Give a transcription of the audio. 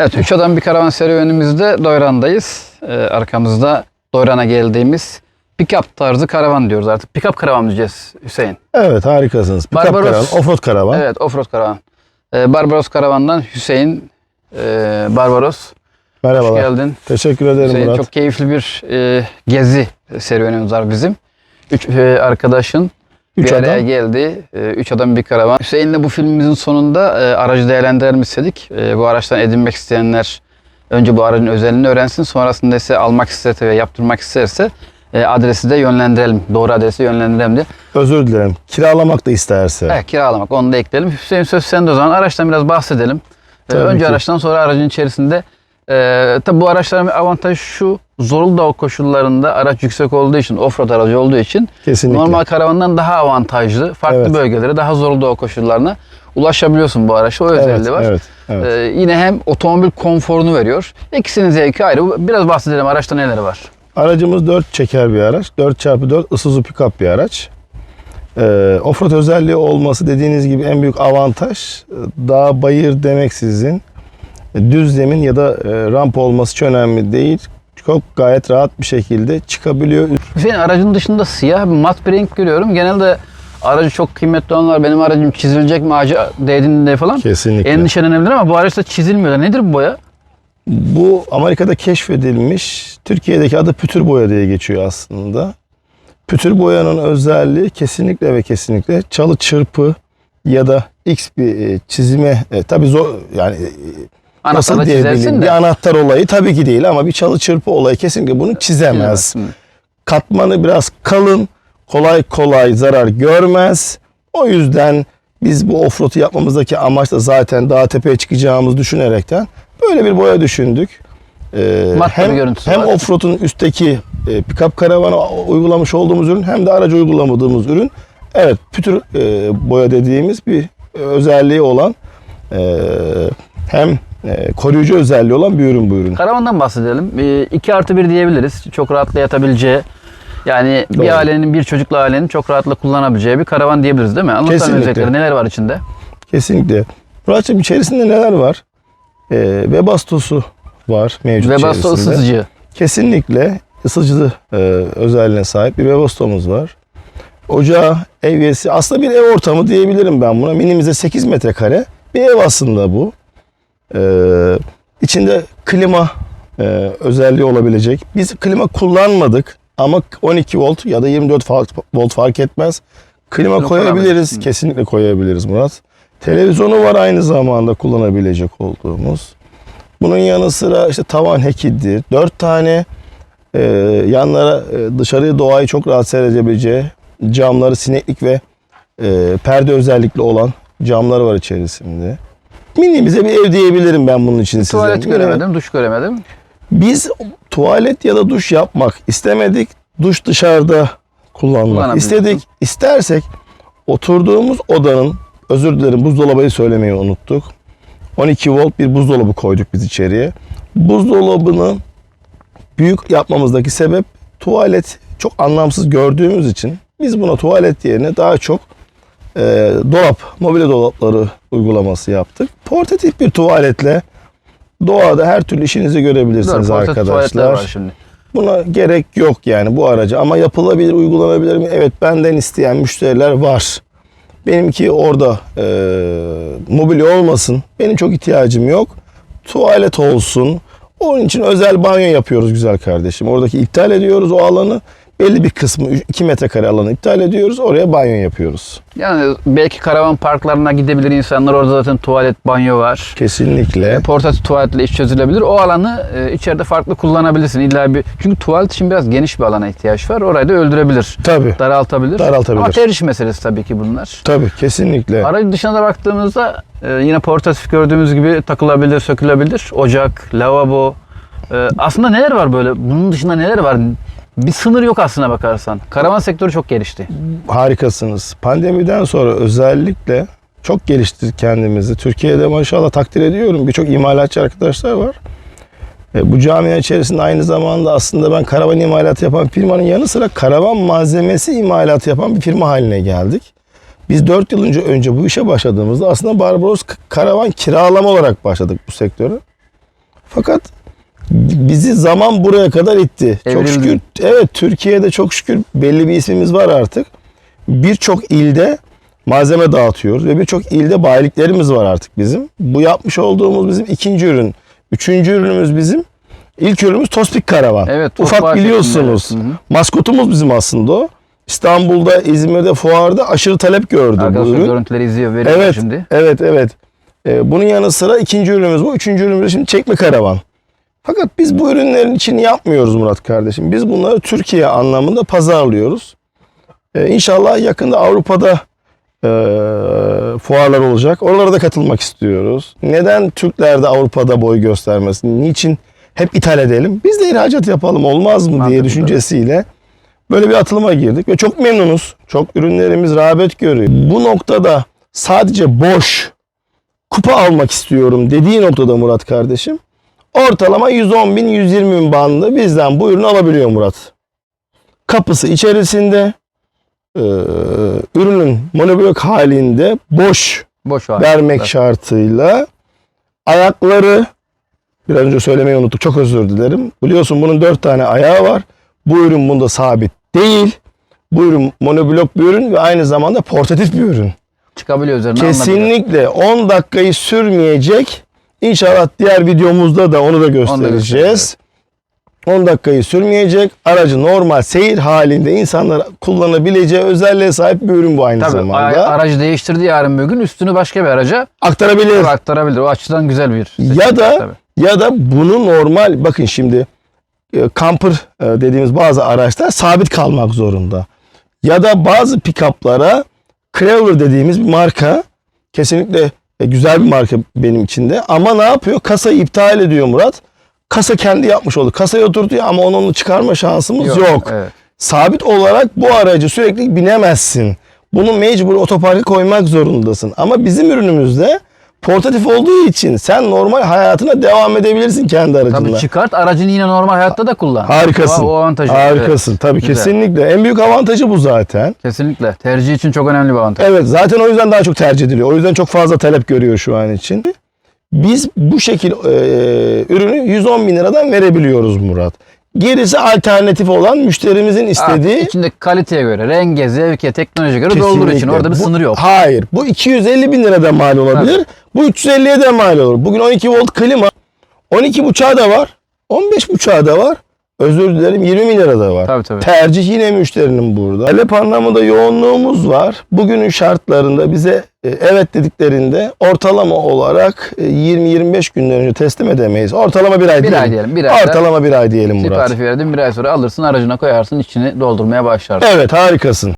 Evet, üç adam bir karavan serüvenimizde Doyran'dayız. Ee, arkamızda Doyran'a geldiğimiz pick-up tarzı karavan diyoruz artık. Pick-up karavan diyeceğiz Hüseyin? Evet harikasınız. Pickup Barbaros. karavan, offroad karavan. Evet, offroad karavan. Ee, Barbaros Karavan'dan Hüseyin e, Barbaros. Hoş Merhabalar. geldin. Teşekkür ederim Hüseyin, Murat. çok keyifli bir e, gezi serüvenimiz var bizim. Üç e, arkadaşın Üç bir araya adam. geldi. E, üç adam bir karavan. Hüseyin'le bu filmimizin sonunda e, aracı değerlendirelim istedik. E, bu araçtan edinmek isteyenler önce bu aracın özelliğini öğrensin. Sonrasında ise almak isterse ve yaptırmak isterse e, adresi de yönlendirelim. Doğru adresi yönlendirelim diye. Özür dilerim. Kiralamak da isterse. Evet, kiralamak onu da ekleyelim. Hüseyin söz sende o zaman. Araçtan biraz bahsedelim. Tabii önce ki. araçtan sonra aracın içerisinde e, tabi bu araçların bir avantajı şu. Zorlu koşullarında araç yüksek olduğu için, offroad aracı olduğu için Kesinlikle. Normal karavandan daha avantajlı. Farklı Evet. bölgelere, daha zorlu koşullarına ulaşabiliyorsun bu araçta. O evet, özelliği var. Evet, evet. Ee, yine hem otomobil konforunu veriyor. İkisinin zevki ayrı. Biraz bahsedelim araçta neler var. Aracımız 4 çeker bir araç. 4x4 Isuzu pickup bir araç. Ee, offroad özelliği olması dediğiniz gibi en büyük avantaj. Dağ bayır demeksizin düz zemin ya da e, ramp olması hiç önemli değil. Çok gayet rahat bir şekilde çıkabiliyor. Hüseyin aracın dışında siyah bir mat bir renk görüyorum. Genelde aracı çok kıymetli olanlar benim aracım çizilecek mi ağaca değdiğinde falan Kesinlikle. endişelenebilir ama bu araçta çizilmiyor. Nedir bu boya? Bu Amerika'da keşfedilmiş. Türkiye'deki adı pütür boya diye geçiyor aslında. Pütür boyanın özelliği kesinlikle ve kesinlikle çalı çırpı ya da X bir e, çizime e, tabii zor yani e, nasıl diyebilirim bir anahtar olayı tabii ki değil ama bir çalı çırpı olayı kesinlikle bunu çizemez. Çizemezsin. Katmanı biraz kalın, kolay kolay zarar görmez. O yüzden biz bu offroad'u yapmamızdaki amaç da zaten dağ tepeye çıkacağımızı düşünerekten böyle bir boya düşündük. Ee, Mat bir hem görüntüsü hem var. offroad'un üstteki e, pick-up karavana uygulamış olduğumuz ürün hem de araca uygulamadığımız ürün. Evet, pütür e, boya dediğimiz bir özelliği olan e, hem e, koruyucu özelliği olan bir ürün bu ürün. Karavandan bahsedelim. 2 artı 1 diyebiliriz. Çok rahatla yatabileceği. Yani Doğru. bir ailenin, bir çocuklu ailenin çok rahatla kullanabileceği bir karavan diyebiliriz değil mi? Kesinlikle. özellikleri. Neler var içinde? Kesinlikle. Muratçım içerisinde neler var? Ee, Webastosu var mevcut Webasto içerisinde. ısıtıcı. Kesinlikle ısıtıcı e, özelliğine sahip bir Webastomuz var. Ocağı, ev üyesi. Aslında bir ev ortamı diyebilirim ben buna. Minimize 8 metrekare bir ev aslında bu. Ee, içinde klima e, özelliği olabilecek. Biz klima kullanmadık ama 12 volt ya da 24 fa- volt fark etmez. Klima Klima koyabiliriz. kullanabiliriz. Kesinlikle koyabiliriz Murat. Televizyonu var aynı zamanda kullanabilecek olduğumuz. Bunun yanı sıra işte tavan hekidir. Dört tane e, yanlara e, dışarıya doğayı çok rahat seyredebileceği camları sineklik ve e, perde özellikli olan camlar var içerisinde. Mini bize bir ev diyebilirim ben bunun için size. Tuvalet göremedim, duş göremedim. Biz tuvalet ya da duş yapmak istemedik. Duş dışarıda kullanmak istedik. İstersek oturduğumuz odanın özür dilerim buzdolabıyı söylemeyi unuttuk. 12 volt bir buzdolabı koyduk biz içeriye. Buzdolabını büyük yapmamızdaki sebep tuvalet çok anlamsız gördüğümüz için biz buna tuvalet yerine daha çok e, dolap, mobilya dolapları uygulaması yaptık. Portatif bir tuvaletle doğada her türlü işinizi görebilirsiniz tuvaletler arkadaşlar. var şimdi. Buna gerek yok yani bu araca ama yapılabilir, uygulanabilir mi? Evet benden isteyen müşteriler var. Benimki orada e, mobilya olmasın. Benim çok ihtiyacım yok. Tuvalet olsun. Onun için özel banyo yapıyoruz güzel kardeşim. Oradaki iptal ediyoruz o alanı. Belli bir kısmı 2 metrekare alanı iptal ediyoruz. Oraya banyo yapıyoruz. Yani belki karavan parklarına gidebilir insanlar. Orada zaten tuvalet, banyo var. Kesinlikle. Portatif tuvaletle iş çözülebilir. O alanı e, içeride farklı kullanabilirsin. İlla bir çünkü tuvalet için biraz geniş bir alana ihtiyaç var. Orayı da öldürebilir. Tabii. Daraltabilir. Daraltabilir. Ama tercih meselesi tabii ki bunlar. Tabii kesinlikle. Aracın dışına da baktığımızda e, yine portatif gördüğümüz gibi takılabilir, sökülebilir. Ocak, lavabo. E, aslında neler var böyle? Bunun dışında neler var? Bir sınır yok aslına bakarsan. Karavan sektörü çok gelişti. harikasınız. Pandemiden sonra özellikle çok geliştirdik kendimizi. Türkiye'de maşallah takdir ediyorum. Birçok imalatçı arkadaşlar var. E, bu camia içerisinde aynı zamanda aslında ben karavan imalatı yapan firmanın yanı sıra karavan malzemesi imalatı yapan bir firma haline geldik. Biz 4 yıl önce, önce bu işe başladığımızda aslında Barbaros karavan kiralama olarak başladık bu sektöre. Fakat bizi zaman buraya kadar itti. Çok Evrildi. şükür evet Türkiye'de çok şükür belli bir ismimiz var artık. Birçok ilde malzeme dağıtıyoruz ve birçok ilde bayiliklerimiz var artık bizim. Bu yapmış olduğumuz bizim ikinci ürün. Üçüncü ürünümüz bizim. İlk ürünümüz Tospik Karavan. Evet, Ufak biliyorsunuz. Hı hı. Maskotumuz bizim aslında o. İstanbul'da, İzmir'de, fuarda aşırı talep gördü bu Arkadaşlar ürün. görüntüleri izliyor veriyor Evet, şimdi. evet, evet. Ee, bunun yanı sıra ikinci ürünümüz bu. Üçüncü ürünümüz şimdi çekme karavan. Fakat biz bu ürünlerin için yapmıyoruz Murat kardeşim. Biz bunları Türkiye anlamında pazarlıyoruz. Ee, inşallah yakında Avrupa'da e, fuarlar olacak. Oralara da katılmak istiyoruz. Neden Türkler de Avrupa'da boy göstermesin? Niçin hep ithal edelim? Biz de ihracat yapalım olmaz mı diye düşüncesiyle böyle bir atılıma girdik ve çok memnunuz. Çok ürünlerimiz rağbet görüyor. Bu noktada sadece boş kupa almak istiyorum dediği noktada Murat kardeşim ortalama 110 bin 120 bin bandı bizden bu ürünü alabiliyor Murat. Kapısı içerisinde e, ürünün monoblok halinde boş Boş var. vermek şartıyla ayakları biraz önce söylemeyi unuttuk çok özür dilerim. Biliyorsun bunun dört tane ayağı var. Bu ürün bunda sabit değil. Bu ürün monoblok bir ürün ve aynı zamanda portatif bir ürün. Çıkabiliyor üzerine. Kesinlikle 10 dakikayı sürmeyecek. İnşallah diğer videomuzda da onu da göstereceğiz. göstereceğiz, 10 dakikayı sürmeyecek. Aracı normal seyir halinde insanlar kullanabileceği özelliğe sahip bir ürün bu aynı Tabii zamanda. aracı değiştirdi yarın bir gün üstünü başka bir araca Aktarabilir. aktarabilir. O açıdan güzel bir seçenek Ya da tabii. ya da bunu normal bakın şimdi e, camper e, dediğimiz bazı araçlar sabit kalmak zorunda. Ya da bazı pick-up'lara Crawler dediğimiz bir marka kesinlikle e, güzel bir marka benim için de ama ne yapıyor? Kasayı iptal ediyor Murat. Kasa kendi yapmış oldu. Kasayı oturtuyor ama onu onu çıkarma şansımız yok. Evet. Sabit olarak bu aracı sürekli binemezsin. Bunu mecbur otoparka koymak zorundasın. Ama bizim ürünümüzde portatif olduğu için sen normal hayatına devam edebilirsin kendi aracınla. Tabii çıkart aracını yine normal hayatta da kullan. Harikasın. O, o avantajı. Harikasın. Evet. Tabii Güzel. kesinlikle. En büyük avantajı bu zaten. Kesinlikle. Tercih için çok önemli bir avantaj. Evet zaten o yüzden daha çok tercih ediliyor. O yüzden çok fazla talep görüyor şu an için. Biz bu şekil e, ürünü 110 bin liradan verebiliyoruz Murat. Gerisi alternatif olan müşterimizin istediği Ha, içindeki kaliteye göre, renge, zevke, teknolojiye göre doldur için. Kesinlikle. Orada bir Bu- sınır yok. Hayır. Bu 250 bin lirada mal olabilir. Bu 350'ye de mal olur. Bugün 12 volt klima. 12 buçağı da var. 15 buçağı da var. Özür dilerim 20 bin lira da var. Tabii tabii. Tercih yine müşterinin burada. Talep anlamında yoğunluğumuz var. Bugünün şartlarında bize e, evet dediklerinde ortalama olarak e, 20-25 günden önce teslim edemeyiz. Ortalama bir ay Bir diyelim. ay diyelim. Bir ayda Ortalama bir ay diyelim Murat. sipariş verdin bir ay sonra alırsın aracına koyarsın içini doldurmaya başlarsın. Evet harikasın.